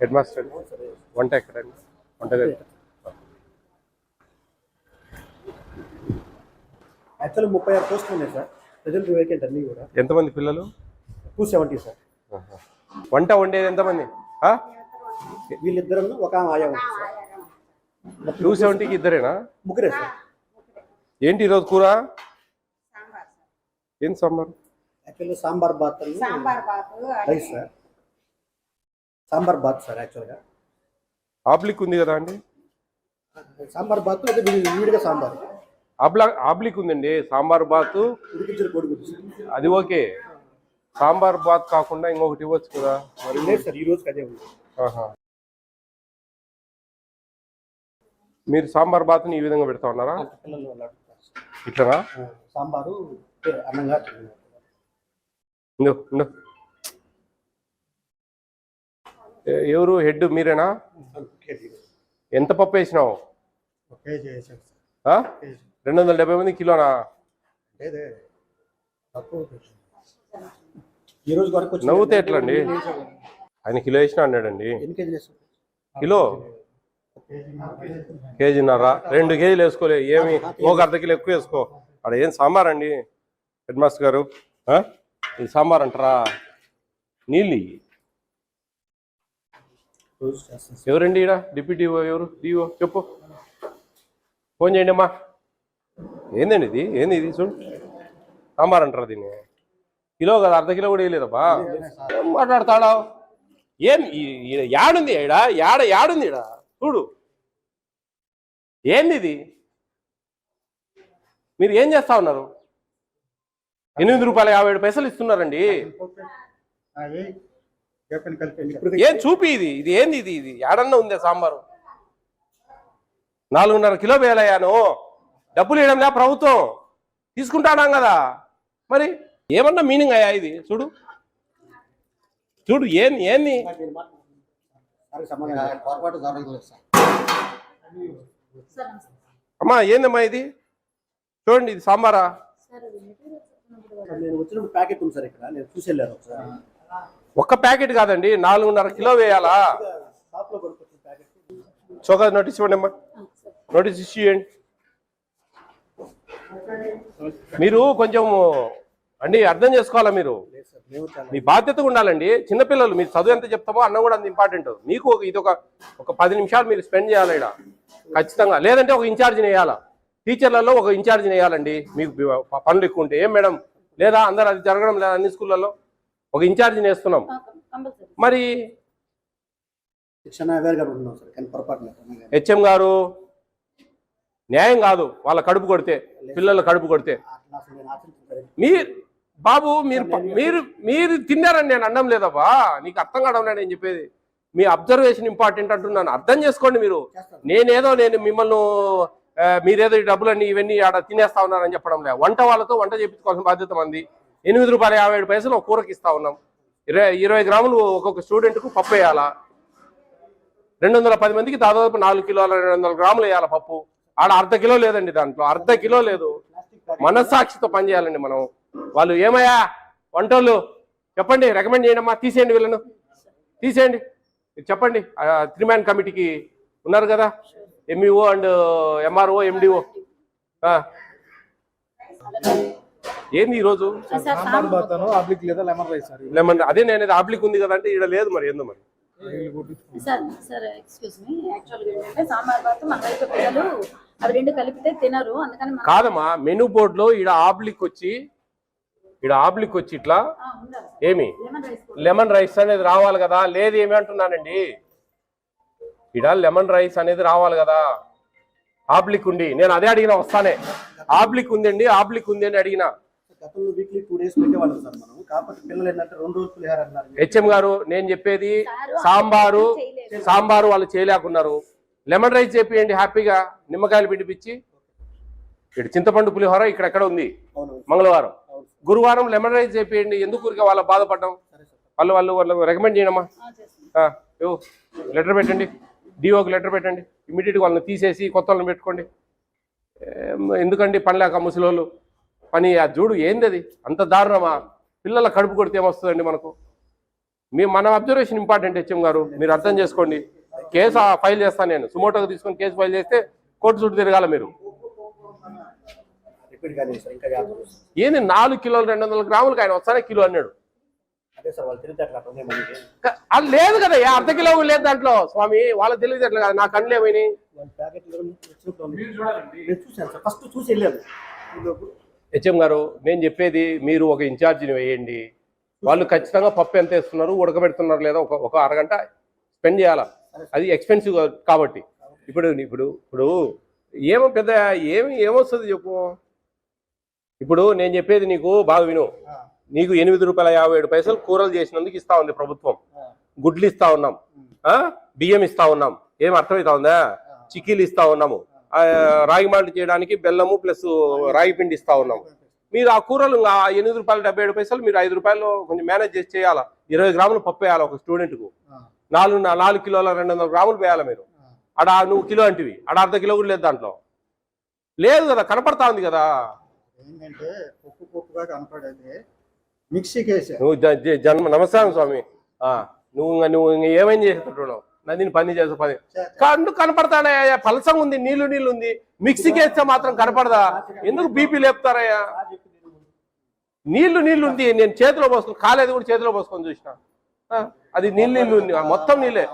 Head master వంట ఎక్కడండి? వంటగది యాక్చువల్లీ ముప్పై ఆరు పోస్టులు ఉన్నాయి సార్. ప్రజెంట్ వేకెంట్ అన్నీ కూడా. ఎంతమంది పిల్లలు? Two seventy sir. వంట వండేది ఎంతమంది? వీళ్ళిద్దరు ఒక ఆయా ఉంది సార్. టూ సెవెంటీకి ఇద్దరేనా? ముగ్గురే సార్. ఏంటి ఈరోజు కూర? ఏం sambar? Actually sambar bath sambar bath rice sir. Sambar bath sir యాక్చువల్గా. ఆబ్లిక్ ఉంది కదా అండి? సాంబార్ బాత్ విడి- విడిగా సాంబార్. ఆబ్లా ఆబ్లిక్ ఉందండి సాంబార్ బాత్. ఉడికించిన అది ఓకే. సాంబార్ బాత్ కాకుండా ఇంకొకటి ఇవ్వచ్చు కదా మరి? లేదు సార్ ఈ రోజుకి అదే ఉంది. మీరు సాంబార్ బాత్ని ఈ విధంగా పెడతా ఉన్నారా. ఇట్లనా? సాంబారు అన్నంగా తిన్నారు. ఇందో, ఇందో. ఎ- ఎవరు? హెడ్ మీరేనా? ఎంత పప్పు వేసినావు? రెండు వందల డెబ్బై మంది కిలోనా? నవ్వుతే ఎట్లా అండి ఆయన కిలో వేసిన అన్నాడండి. కిలో? కేజీన్నర. రెండు కేజీలు వేసుకోలే. ఏమి? ఒక అర్ధ కిలో ఎక్కువ వేసుకో. అక్కడ ఏం సాంబార్ అండి హెడ్ మాస్టర్ గారు. ఇది సాంబార్ అంటారా? నీళ్ళు ఇయ్యి. ఎవరండి ఈడ? డిప్యూటీ ఎవరు? డిఓ? చెప్పు. ఫోన్ చేయండి అమ్మా. ఏందండి ఇది? ఏంది ఇది? చూడు. సాంబార్ అంటారా దీన్ని? కిలో కదా అర్ధ కిలో కూడా వేయలేదబ్బా. మాట్లాడతాడా? ఏం ఈడ యాడుంది ఈడ? యాడ యాడుంది ఈడ? చూడు. ఏంది ఇది? మీరు ఏం చేస్తా ఉన్నారు? ఎనిమిది రూపాయల యాభై ఏడు పైసలు ఇస్తున్నారండి. ఏ ఏం చూపి ఇది? ఇది ఏంది ఇది? ఇది ఏడన్నా ఉందే సాంబారు? నాలుగున్నర కిలో వేలయ్యాను డబ్బులు ఇవ్వడంలే ప్రభుత్వం? తీసుకుంటానాం కదా. మరి ఏమన్నా మీనింగ్ అయ్యా ఇది? చూడు. చూడు ఏంది ఏంది? సార్ సమాధానం పొరపాటు జరగలేదు సార్. అమ్మా ఏందమ్మా ఇది? చూడండి ఇది సాంబారా? నేను వచ్చినప్పుడు ప్యాకెట్ ఉంది సార్ ఇక్కడ నేను చూసి వెళ్ళాను ఒకసారి ఒక్క ప్యాకెట్ కాదండి నాలుగున్నర కిలో వేయాలా? షాప్లో కొనుక్కొచ్చిన ప్యాకెట్. చోకా నోటీస్ ఇవ్వండి అమ్మా. నోటీస్ ఇష్యూ చేయండి. మీరు కొంచెం అండి అర్థం చేసుకోవాలా మీరు? మీ బాధ్యతగా ఉండాలండి. చిన్నపిల్లలు మీరు చదువు ఎంత చెప్తామో అన్నం కూడా అంత ఇంపార్టెంట్ మీకు ఒక ఇది ఒక ఒక పది నిమిషాలు మీరు స్పెండ్ చేయాలి ఇక్కడ? ఖచ్చితంగా. లేదంటే ఒక ఇన్ఛార్జిని వేయాలా? టీచర్లలో ఒక ఇన్ఛార్జిని వేయాలండి. మీకు పనులు ఎక్కువ ఉంటే. ఏం మేడం? లేదా అందరు అది జరగడం లేదా అన్ని స్కూళ్ళల్లో ఒక ఇన్ఛార్జిని వేస్తున్నాం కంపల్సరీ. మరి హెచ్ఎం గారు న్యాయం కాదు వాళ్ళ కడుపు కొడితే పిల్లల కడుపు కొడితే. మీరు బాబు మీరు మీరు మీరు తిన్నారని నేను అనడం లేదబ్బా నీకు అర్థం కావడం లేదు నేను చెప్పేది. మీ అబ్జర్వేషన్ ఇంపార్టెంట్ అంటున్నాను అర్థం చేసుకోండి మీరు. నేనేదో నేను మిమ్మల్ని మీరేదో ఈ డబ్బులన్నీ ఇవన్నీ ఆడ తినేస్తా ఉన్నారని చెప్పడం లేదు వంట వాళ్ళతో వంట చేయించుకోవాల్సిన బాధ్యత మంది. ఎనిమిది రూపాయల యాభై ఏడు పైసలు ఒక కూరకి ఇస్తా ఉన్నాం. ఇరవై ఇరవై గ్రాములు ఒక్కొక్క స్టూడెంట్కు పప్పు వేయాలా? రెండు వందల పది మందికి దాదాపు నాలుగు కిలోల రెండు వందల గ్రాములు వేయాలి పప్పు? ఆడ అర్ధ కిలో లేదండి దాంట్లో. అర్ధ కిలో లేదు. మనస్సాక్షితో పనిచేయాలండి మనం. వాళ్ళు ఏమయ్యా? వంటోళ్ళు చెప్పండి రికమెండ్ చేయండి అమ్మా తీసేయండి వీళ్ళను. తీసేయండి. చెప్పండి. త్రీ మ్యాన్ కమిటీకి ఉన్నారు కదా? ఎంఈఓ అండ్ ఎంఆర్ఓ ఎండిఓ ఏంది ఈరోజు లెమన్ రైస్ సార్ లెమన్ అదే నేను ఆబ్లిక్ ఉంది కదా అంటే ఈడ లేదు మరి ఏందో మరి? సార్ సార్ ఎక్స్క్యూజ్ మీ యాక్చువల్గా ఏంటంటే సాంబార్ బాత్ మన వైపు పిల్లలు అవి రెండు కలిపితే తినరు అందుకని మనం కాదమ్మా మెనూ బోర్డులో ఈడ ఆబ్లిక్ వచ్చి ఈడ ఆబ్లిక్ వచ్చి ఇట్లా ఏమి? Lemon rice. కూడా. లెమన్ రైస్ అనేది రావాలి కదా లేదు ఏమి అంటున్నానండి? ఇడ లెమన్ రైస్ అనేది రావాలి కదా. ఆబ్లిక్ ఉండి నేను అదే అడిగిన వస్తానే. ఆబ్లిక్ ఉందండి ఆబ్లిక్ ఉంది అని అడిగిన. గతంలో వీక్లీ టూ డేస్ పెట్టేవాళ్ళం సార్ మనం. కాకపోతే పిల్లలు ఏంటంటే రెండు రోజులు పులిహార అన్నారు. హెచ్ఎం గారు నేను చెప్పేది సాంబారు. సాంబారు వాళ్ళు చేయలేకున్నారు. లెమన్ రైస్ చెప్పియండి హ్యాపీగా. నిమ్మకాయలు పిండిపించి. ఇక్కడ చింతపండు పులిహోర ఇక్కడ ఎక్కడ ఉంది? అవును. మంగళవారం. అవును. గురువారం లెమన్ రైస్ చెప్పియండి ఎందుకు ఊరికే వాళ్ళ బాధపడ్డాం? సరే సార్. వాళ్ళు వాళ్ళు వాళ్ళు రికమెండ్ చేస్తాం. లెటర్ పెట్టండి. డిఓకి లెటర్ పెట్టండి. ఇమీడియట్గా వాళ్ళని తీసేసి కొత్త వాళ్ళని పెట్టుకోండి. ఎందుకండి పని లేక ముసలోళ్ళు? పని ఆ చూడు ఏంది అది అంత దారుణమా? పిల్లల కడుపు కొడితే ఏమొస్తుందండి మనకు? మీ మన అబ్జర్వేషన్ ఇంపార్టెంట్ హెచ్ఎం గారు. మీరు అర్థం చేసుకోండి. కేసు ఆ ఫైల్ చేస్తాను నేను. సుమోటోకి తీసుకొని కేసు ఫైల్ చేస్తే కోర్టు చుట్టూ తిరగాల మీరు. ఏంది నాలుగు కిలోలు రెండు వందల గ్రాములకు ఆయన వస్తానే కిలో అన్నాడు. అదే లేదు కదా అర్ధ కిలో లేదు దాంట్లో స్వామి వాళ్ళకి తెలియదు కాదు నా కళ్ళు ఏమైనాయి? సార్ ఫస్ట్ చూసి వెళ్ళాను. వీళ్ళు హెచ్ఎం గారు నేను చెప్పేది మీరు ఒక ఇన్ఛార్జిని వేయండి. వాళ్ళు ఖచ్చితంగా పప్పు ఎంత వేస్తున్నారు ఉడకబెడుతున్నారు లేదా ఒక ఒక అరగంట స్పెండ్ చేయాలా? అది ఎక్స్పెన్సివ్ కాబట్టి. ఇప్పుడు ఇప్పుడు ఇప్పుడు ఏమో పెద్ద ఏమి ఏమొస్తుంది చెప్పు? ఇప్పుడు నేను చెప్పేది నీకు బాగా విను. నీకు ఎనిమిది రూపాయల యాభై ఏడు పైసలు కూరలు చేసినందుకు ఇస్తా ఉంది ప్రభుత్వం. గుడ్లు ఇస్తా ఉన్నాం. ఆ? బియ్యం ఇస్తా ఉన్నాం. ఏం అర్థమవుతా ఉందా? చిక్కీలు ఇస్తా ఉన్నాము. రాగి మాటలు చేయడానికి బెల్లము ప్లస్ రాగి పిండి ఇస్తా ఉన్నాము మీరు ఆ కూరలు ఆ ఎనిమిది రూపాయలు డెబ్బై ఏడు పైసలు మీరు ఐదు రూపాయలు కొంచెం మేనేజ్ చేసి చేయాలా? ఇరవై గ్రాములు పప్పు వేయాలి ఒక స్టూడెంట్కు? నాలుగు నాలుగు కిలోల రెండు వందల గ్రాములు వేయాలి మీరు? అడ నువ్వు కిలో అంటివి. అడ అర్ధ కిలో కూడా లేదు దాంట్లో. లేదు కదా కనపడతా ఉంది కదా. ఏంటంటే పప్పు పప్పుగా కనపడేది. మిక్సీకి వేసా నువ్వు జ- జ- జన్మ నమస్కారం స్వామి. ఆ, నువ్వు ఇంక నువ్వు ఇంక ఏమేం చేసేటట్టు నందిని పని చేసే పని. కన్ను కనపడతానయ్యా పలసంగా ఉంది నీళ్ళు నీళ్ళు ఉంది. మిక్సీకి వేస్తే మాత్రం కనపడదా? ఎందుకు బీపీ లేపుతారయ్యా? నీళ్ళు నీళ్ళు ఉంది. నేను చేతిలో పోసుకుని కాలేదు కూడా చేతిలో పోసుకొని చూసిన. ఆ, అది నీళ్ళు నీళ్ళు ఉంది. మొత్తం నీళ్ళే.